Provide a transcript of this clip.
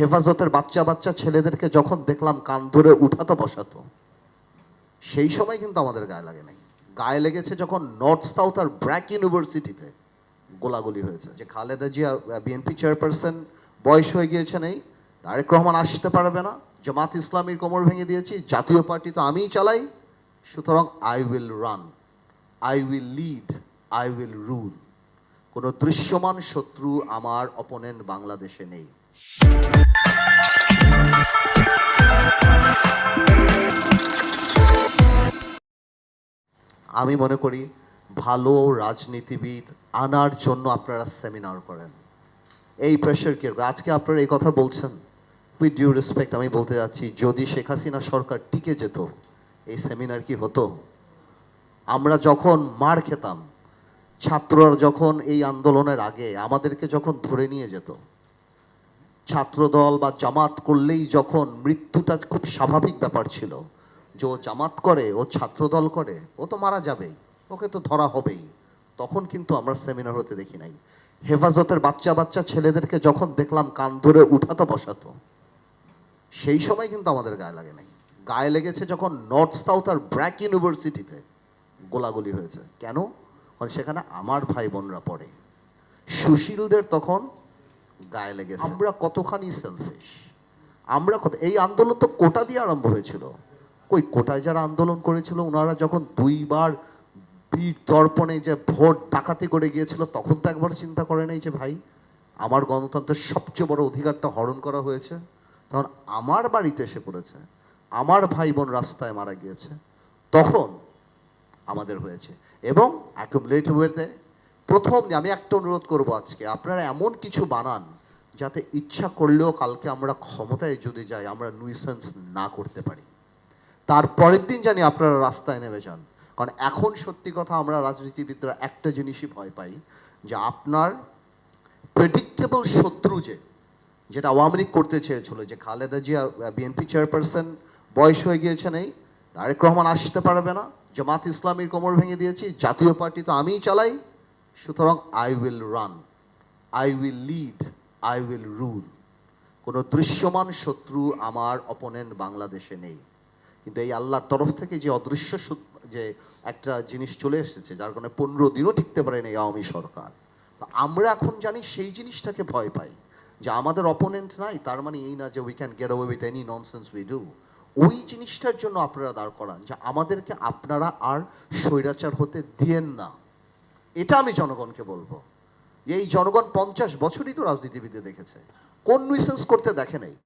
হেফাজতের বাচ্চা বাচ্চা ছেলেদেরকে যখন দেখলাম কান ধরে উঠাতো, বসাতো, সেই সময় কিন্তু আমাদের গায়ে লাগে নাই। গায়ে লেগেছে যখন নর্থ সাউথ আর ব্র্যাক ইউনিভার্সিটিতে গোলাগুলি হয়েছে, যে খালেদা জিয়া বিএনপি চেয়ারপারসন বয়স হয়ে গিয়েছে নেই, তারেক রহমান আসতে পারবে না, জামাত ইসলামীর কোমর ভেঙে দিয়েছি, জাতীয় পার্টি তো আমিই চালাই, সুতরাং I will run I will lead I will rule কোনো দৃশ্যমান শত্রু আমার অপোনেন্ট বাংলাদেশে নেই। আমি মনে করি ভালো রাজনীতিবিদ আনার জন্য আপনারা সেমিনার করেন। এই প্রেশার কি আজকে আপনারা এই কথা বলছেন। উইথ ডিউ রেসপেক্ট আমি বলতে যাচ্ছি, যদি শেখ হাসিনা সরকার টিকে যেত, এই সেমিনার কি হতো? আমরা যখন মার খেতাম, ছাত্ররা যখন এই আন্দোলনের আগে আমাদেরকে যখন ধরে নিয়ে যেত ছাত্রদল বা জামাত করলেই যখন মৃত্যুটা খুব স্বাভাবিক ব্যাপার ছিল, যে ও জামাত করে, ও ছাত্রদল করে, ও তো মারা যাবেই, ওকে তো ধরা হবেই। তখন কিন্তু আমরা সেমিনার হতে দেখি নাই। হেফাজতের বাচ্চা বাচ্চা ছেলেদেরকে যখন দেখলাম কান ধরে উঠাতো বসাতো, সেই সময় কিন্তু আমাদের গায়ে লাগে নাই। গায়ে লেগেছে যখন নর্থ সাউথ আর ব্র্যাক ইউনিভার্সিটিতে গোলাগুলি হয়েছে। কেন? কারণ সেখানে আমার ভাই বোনরা পড়ে। সুশীলদের তখন গায়ে লেগেছে। আমরা কতখানি সেলফিশ আমরা কত এই আন্দোলন তো কোটা দিয়ে আরম্ভ হয়েছিল। কই, কোটায় যারা আন্দোলন করেছিল ওনারা যখন দুইবার বীর তর্পণে যে ভোট ডাকাতি করে গিয়েছিল, তখন তো একবার চিন্তা করে নাই যে, ভাই, আমার গণতন্ত্রের সবচেয়ে বড় অধিকারটা হরণ করা হয়েছে। তখন আমার বাড়িতে এসে পড়েছে। আমার ভাই বোন রাস্তায় মারা গিয়েছে। তখন আমাদের হয়েছে। এবং অ্যাকুমুলেট ওয়েতে প্রথম আমি একটা অনুরোধ করব আজকে, আপনারা এমন কিছু বানান যাতে ইচ্ছা করলেও কালকে আমরা ক্ষমতায় যদি যাই, আমরা নুইসেন্স না করতে পারি। তার পরের দিন জানি আপনারা রাস্তায় নেমে যান। কারণ এখন সত্যি কথা আমরা রাজনীতিবিদরা একটা জিনিসই ভয় পাই, যে আপনার প্রেডিক্টেবল শত্রু যে, যেটা আওয়ামী লীগ করতে চেয়েছিল, যে খালেদা জিয়া বিএনপি চেয়ারপারসন বয়স হয়ে গিয়েছে নেই, তারেক রহমান আসতে পারবে না, জামাত ইসলামীর কোমর ভেঙে দিয়েছি, জাতীয় পার্টি তো আমিই চালাই সুতরাং I will run I will lead I will rule কোনো দৃশ্যমান শত্রু আমার অপোনেন্ট বাংলাদেশে নেই। কিন্তু এই আল্লাহর তরফ থেকে যে অদৃশ্য যে একটা জিনিস চলে এসেছে, যার কারণে পনেরো দিনও টিকতে পারেন আওয়ামী সরকার। তো আমরা এখন জানি সেই জিনিসটাকে ভয় পাই, যে আমাদের অপোনেন্ট নাই, তার মানে এই না যে we can get away with any nonsense we do ওই জিনিসটার জন্য আপনারা দাঁড় করান, যে আমাদেরকে আপনারা আর স্বৈরাচার হতে দিয়েন না। এটা আমি জনগণকে বলব। এই জনগণ পঞ্চাশ বছরই তো রাজনীতিবিদে দেখেছে। কোন নুইসেন্স করতে দেখে নাই।